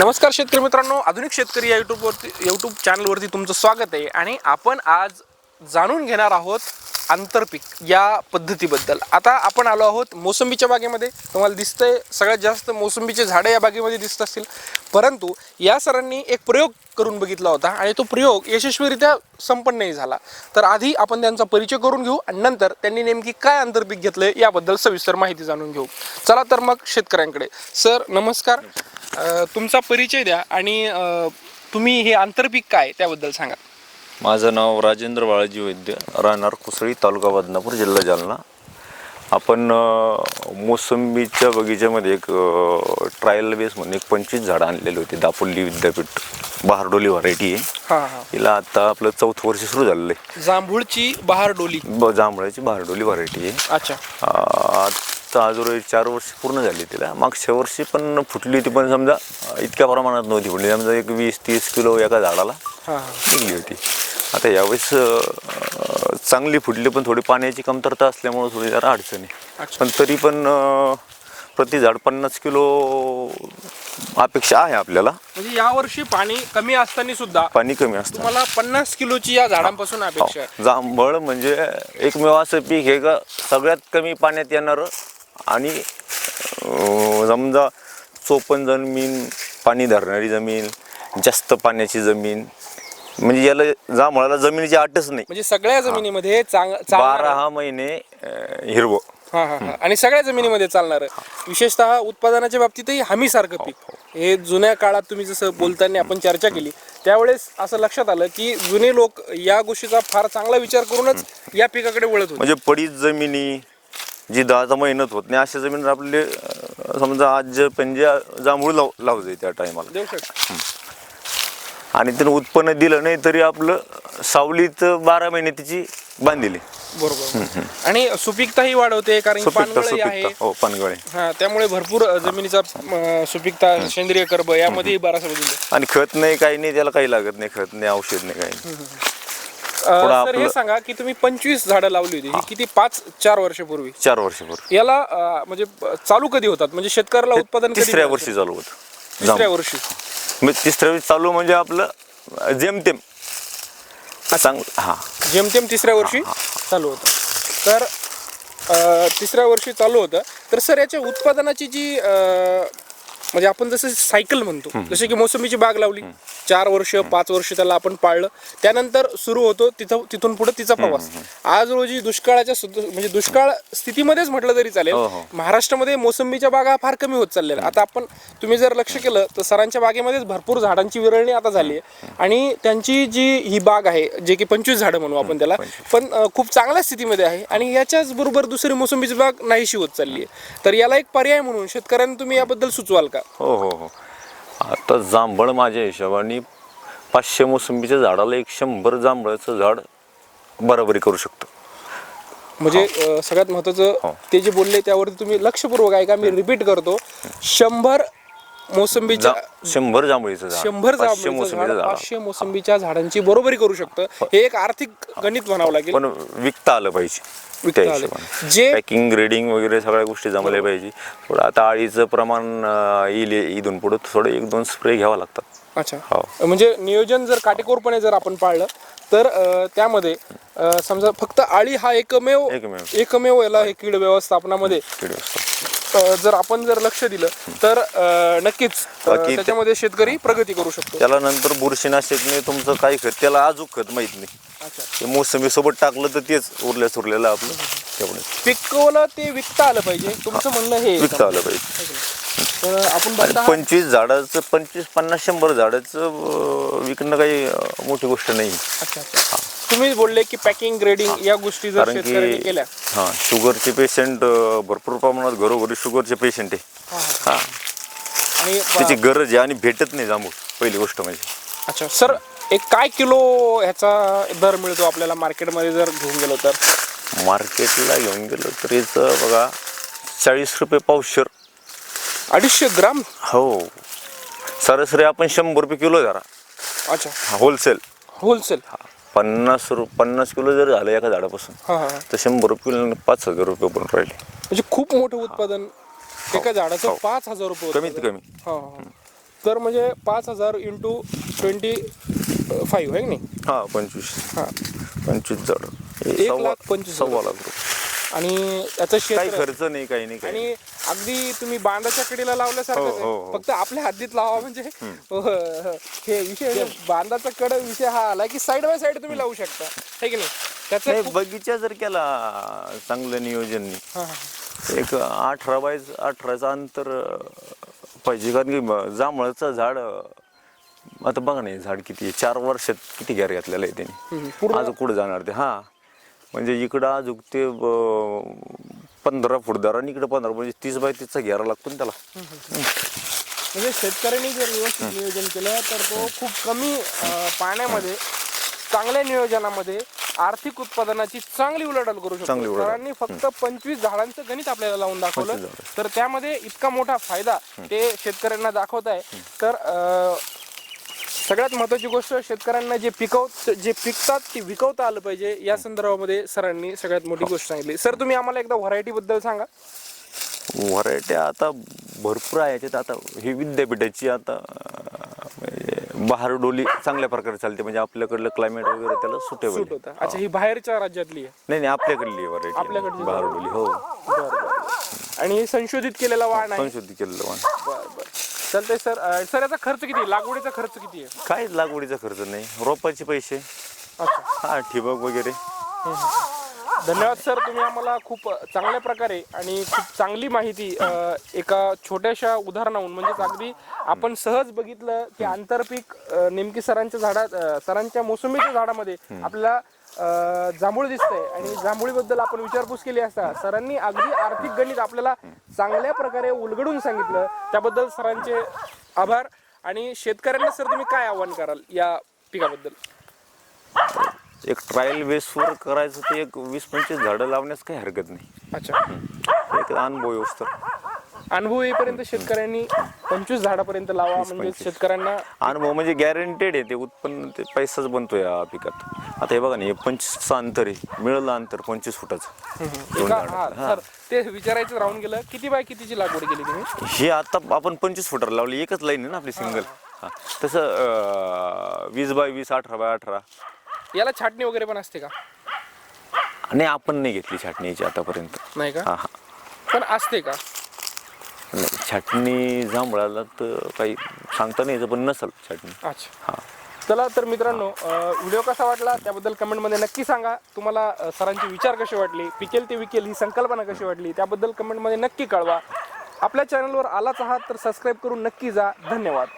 नमस्कार शेतकरी मित्रांनो. आधुनिक शेतकरी या यूट्यूबवरती यूट्यूब चॅनलवरती तुमचं स्वागत आहे. आणि आपण आज जाणून घेणार आहोत आंतरपीक या पद्धतीबद्दल. आता आपण आलो आहोत मोसंबीच्या बागेमध्ये. तुम्हाला दिसतंय सगळ्यात जास्त मोसंबीचे झाडं या बागेमध्ये दिसत असतील. परंतु या सरांनी एक प्रयोग करून बघितला होता आणि तो प्रयोग यशस्वीरित्या संपन्नही झाला. तर आधी आपण त्यांचा परिचय करून घेऊ आणि नंतर त्यांनी नेमकी काय आंतरपीक घेतलं याबद्दल सविस्तर माहिती जाणून घेऊ. चला तर मग शेतकऱ्यांकडे. सर नमस्कार. तुमचा परिचय द्या आणि तुम्ही हे आंतरपीक काय त्याबद्दल सांगा. माझं नाव राजेंद्र बाळाजी वैद्य राहणार कुसळी तालुका बदनापूर जिल्हा जालना. आपण मोसंबीच्या बगीच्यामध्ये एक ट्रायल बेस म्हणून एक पंचवीस झाडं आणलेली होती. दापोली विद्यापीठ बहारडोली व्हरायटी आहे. हिला आता आपलं चौथं वर्ष सुरू झालेलं आहे. जांभूळची बहार डोली ब जांभळाची बहारडोली व्हरायटी आहे. अच्छा. आता आजवर चार वर्ष पूर्ण झाली तिला. मागच्या वर्षी पण फुटली होती पण समजा इतक्या प्रमाणात नव्हती फुटली. समजा एक वीस तीस किलो एका झाडाला निघली होती. आता यावेळेस चांगली फुटली पण थोडी पाण्याची कमतरता असल्यामुळे थोडी जरा अडचण आहे. पण तरी पण प्रति झाड पन्नास किलो अपेक्षा आहे आपल्याला. म्हणजे यावर्षी पाणी कमी असताना सुद्धा पाणी कमी असतं. तुम्हाला पन्नास किलोची या झाडांपासून अपेक्षा आहे. जांभळ म्हणजे एकमेव असं पीक का? सगळ्यात कमी पाण्यात येणारं आणि समजा चोपन जमीन पाणी धरणारी जमीन जास्त पाण्याची जमीन म्हणजे याला जांभळाला जमिनीची आटच नाही. म्हणजे सगळ्या जमिनीमध्ये चांग चालणारं- बारा हा महिने अं, हिरवं. हा हा हा. आणि सगळ्या जमिनीमध्ये चालणार विशेषतः उत्पादनाच्या बाबतीतही हमीसारखं पीक. हे जुन्या काळात तुम्ही जसं बोलताना आपण चर्चा केली त्यावेळेस असं लक्षात आलं की जुने लोक या गोष्टीचा फार चांगला विचार करूनच या पिकाकडे वळत होते. म्हणजे पडीत जमिनी जी दहाचा मेहनत होत नाही अशा जमीन आपले अं, समजा आज पंजे जांभूळ लाव लावते त्या टायमाला देऊ शकता. आणि त्यानं उत्पन्न दिलं नाही तरी आपलं सावलीत बारा महिने तिची बांधिली बरोबर. आणि सुपीकताही वाढवते कारण सुपिकता पानगळही आहे. सुपिकता. हो पानगळे हा त्यामुळे भरपूर जमिनीचा अ, सुपीकता सेंद्रिय कर्ब यामध्येही बराचसा बदल आहे. आणि खत नाही काही नाही त्याला काही लागत नाही खत नाही औषध नाही काही नाही. अ, पुढं सर हे आपलं- सांगा की तुम्ही पंचवीस झाडं लावली होती ही किती पाच चार वर्षापूर्वी? चार वर्षापूर्वी. याला अ, म्हणजे चालू कधी होतात? म्हणजे शेतकऱ्याला उत्पादन कधी तिसऱ्या? वर्षी चालू होतं. तिसऱ्या. वर्षी. मग तिसऱ्या वर्षी चालू म्हणजे आपलं जेमतेम. चांगलं हां. जेमतेम तिसऱ्या वर्षी चालू होतं. तर तिसऱ्या वर्षी चालू होतं. तर सर याच्या उत्पादनाची जी म्हणजे आपण जसं सायकल म्हणतो जसे की मोसंबीची बाग लावली चार वर्ष पाच वर्ष त्याला आपण पाळलं. त्यानंतर सुरू होतो तिथं तिथून पुढे तिचा प्रवास. आज रोजी दुष्काळाच्या म्हणजे दुष्काळ स्थितीमध्येच म्हटलं तरी चालेल. हो, हो. महाराष्ट्रामध्ये मोसंबीच्या बागा फार कमी होत चालल्या आता आपण तुम्ही जर लक्ष केलं तर सरांच्या बागेमध्येच भरपूर झाडांची विरळणी आता झाली आहे. आणि त्यांची जी ही बाग आहे जे की पंचवीस झाडं म्हणू आपण त्याला पण खूप चांगल्या स्थितीमध्ये आहे. आणि याच्याच बरोबर दुसरी मोसंबीची बाग नाहीशी होत चालली आहे. तर याला एक पर्याय म्हणून शेतकऱ्यांना तुम्ही याबद्दल सुचवाल का? हो हो हो. आता जांभळ माझ्या हिशोबाने पाचशे मोसंबीच्या झाडाला एक शंभर जांभळाचं झाड बरोबरी करू शकतो. म्हणजे अं, सगळ्यात महत्वाचं हो. ते जे बोलले त्यावरती तुम्ही लक्षपूर्वक आहे का मी रिपीट करतो. शंभर मोसंबीच्या जा- शंभर जांभळीचं झाड. शंभर पाचशे जांभळीचं मोसंबीचं झाड. झाड पाचशे मोसंबीच्या झाडांची बरोबरी करू शकतं. हे. एक आर्थिक गणित म्हणावं लागेल. पण विकता आलं पाहिजे. विकता त्या आलं. हिशोबाने. जे- पॅकिंग ग्रेडिंग वगैरे सगळ्या गोष्टी जमल्या पाहिजे. थोडं आता आळीचं प्रमाण अं, येईल इथून पुढं. थोडं एक दोन स्प्रे घ्यावा लागतात. अच्छा. हो. म्हणजे नियोजन जर काटेकोरपणे जर आपण पाळलं तर अं, त्यामध्ये अं, समजा फक्त आळी हा एकमेव एकमेव. एकमेव याला हे कीड व्यवस्थापनामध्ये? जर आपण जर लक्ष दिलं तर नक्कीच बाकी त्याच्यामध्ये शेतकरी प्रगती करू शकतो. त्याला नंतर बुरशीनाशकने तुमचं काय खत त्याला अजूक खत माहीत नाही. ते मोसंबी सोबत टाकलं तर तेच उरल्या सुरलेलं आपलं तेवढं पिकवलं ते विकता आलं पाहिजे तुमचं म्हणणं हे. विकता आलं पाहिजे. आपण पंचवीस झाडाचं पंचवीस पन्नास शंभर झाडाचं विकणं काही मोठी गोष्ट नाही. तुम्ही बोलले की पॅकिंग ग्रेडिंग या गोष्टी जर कारण शेतकऱ्यांनी की केल्या. हां शुगरचे पेशंट भरपूर प्रमाणात घरोघरी शुगरचे पेशंट आहे. हां आणि त्याची गरज आहे आणि भेटत नाही जांभूळ पहिली गोष्ट म्हणजे. अच्छा सर एक काय किलो ह्याचा दर मिळतो आपल्याला मार्केटमध्ये जर घेऊन गेलो तर? मार्केटला घेऊन गेलो तर याचं बघा चाळीस रुपये पावशर. अडीचशे ग्राम? हो. सरासरी आपण शंभर रुपये किलो धरा. अच्छा. होलसेल होलसेल पन्नास रु पन्नास किलो जर झालं एका झाडापासून हा हा हा. तर शंभर रुपये किलो पाच हजार रुपये पण राहिले म्हणजे खूप मोठं उत्पादन एका झाडाचं हो. पाच हजार रुपये कमीत. कमी हा, हा, हा. तर म्हणजे पाच हजार इंटू ट्वेंटी फाईव्ह आहे की नाही हा पंचवीस हां पंचवीस झाड हे एक लाख पंचवीस सव्वा. लाख रुपये आणि याचं काही क्षेत्र खर्च नाही काही नाही काही. आणि अगदी तुम्ही बांधाच्या कडेला लावल्यासारखं हो, हो, हो. फक्त आपल्या हद्दीत लावा म्हणजे अह, हे विषय बांधाचा कड विषय हा आला की साईड बाय साईड तुम्ही लावू शकता. है की नाही? त्याचं नाही बगीचा जर केला चांगलं नियोजन हां, हां. एक अठरा बाय अठराचं अंतर अं, पाहिजे. कारण की जांभळाचं झाड अं, आता बघा नाही झाड किती आहे. चार वर्षात किती गॅर घातलेलं आहे हम्म, त्यांनी पूर्ण- आज कुठं जाणार ते? हा. म्हणजे इकडं अजून ते पंधरा फूट दर आणि इकडं पंधरा म्हणजे तीस बाय तीसचा घेरा लागतो ना त्याला. म्हणजे शेतकऱ्यांनी जर व्यवस्थित नियोजन केलं तर तो खूप कमी पाण्यामध्ये चांगल्या नियोजनामध्ये आर्थिक उत्पादनाची चांगली उलाढाल करू शकतो. सरांनी फक्त पंचवीस झाडांचं गणित आपल्याला लावून दाखवलं 25 झाडं. तर त्यामध्ये इतका मोठा फायदा ते शेतकऱ्यांना दाखवत आहे तर सगळ्यात महत्वाची गोष्ट शेतकऱ्यांना जे पिकवत जे पिकतात ते विकवता आलं पाहिजे या संदर्भामध्ये सरांनी सगळ्यात मोठी गोष्ट सांगितली. सर तुम्ही आम्हाला एकदा व्हरायटी बद्दल सांगा. व्हरायट्या आता भरपूर आहे याच्यात. आता ही विद्यापीठाची आता म्हणजे बहारडोली चांगल्या प्रकारे चालते. म्हणजे आपल्याकडलं क्लायमेट वगैरे त्याला सुटेबल अच्छा ही बाहेरच्या राज्यातली आहे. नाही नाही आपल्याकडली व्हरायटी आपल्याकडची बहारडोली हो. आणि संशोधित केलेला वाण आहे. संशोधित केलेलं वाण. बरं बरं. चालतंय सर अं, सर याचा खर्च किती आहे? लागवडीचा खर्च किती आहे? काय लागवडीचा खर्च नाही. रोपाचे पैसे. अच्छा. हा ठिबक वगैरे. धन्यवाद सर. तुम्ही आम्हाला खूप चांगल्या प्रकारे आणि खूप चांगली माहिती अं, एका छोट्याशा उदाहरणाहून म्हणजेच अगदी आपण सहज बघितलं की आंतरपीक अं, नेमकी सरांच्या झाडात अं, सरांच्या मोसंबीच्या झाडामध्ये आपल्याला जांभूळ दिसतंय. आणि जांभूळीबद्दल आपण विचारपूस केली असता सरांनी अगदी आर्थिक गणित आपल्याला चांगल्या प्रकारे उलगडून सांगितलं. त्याबद्दल सरांचे आभार. आणि शेतकऱ्यांना सर तुम्ही काय आव्हान कराल या पिकाबद्दल? एक ट्रायल बेसवर करायचं ते एक वीस पंचवीस झाडं लावण्यास काही हरकत नाही. अच्छा. एक अनुभव तर अनुभव येईपर्यंत शेतकऱ्यांनी पंचवीस झाडापर्यंत लावा म्हणजे पंचवीस. शेतकऱ्यांना अनुभव म्हणजे गॅरंटेड आहे ते उत्पन्न ते पैसाच बनतो या पिकात. आता हे बघा ना हे पंचवीसचं अंतर आहे. मिळालं अंतर पंचवीस फुटाचं. दोन एका झाडं. हा हा. सर ते विचारायचं राहून गेलं किती बाय कितीची लागवड केली तुम्ही? हे आता आपण पंचवीस फुटाला लावली एकच लाईन आहे ना आपली सिंगल हा तसं अं, वीस बाय वीस अठरा बाय अठरा. याला छाटणी वगैरे पण असते का? आणि आपण नाही घेतली छाटणीची आतापर्यंत. नाही का? हा हा. पण असते का? नाही, छाटणी जांभळाला तर काही सांगता नाही यायचं पण नसल छाटणी अच्छा. हा. चला तर मित्रांनो व्हिडिओ कसा वाटला त्याबद्दल कमेंटमध्ये नक्की सांगा. तुम्हाला अ, सरांचे विचार कसे वाटले पिकेल ते विकेल ही संकल्पना कशी वाटली त्याबद्दल कमेंटमध्ये नक्की कळवा. आपल्या चॅनलवर आलाच आहात तर सबस्क्राईब करून नक्की जा. धन्यवाद.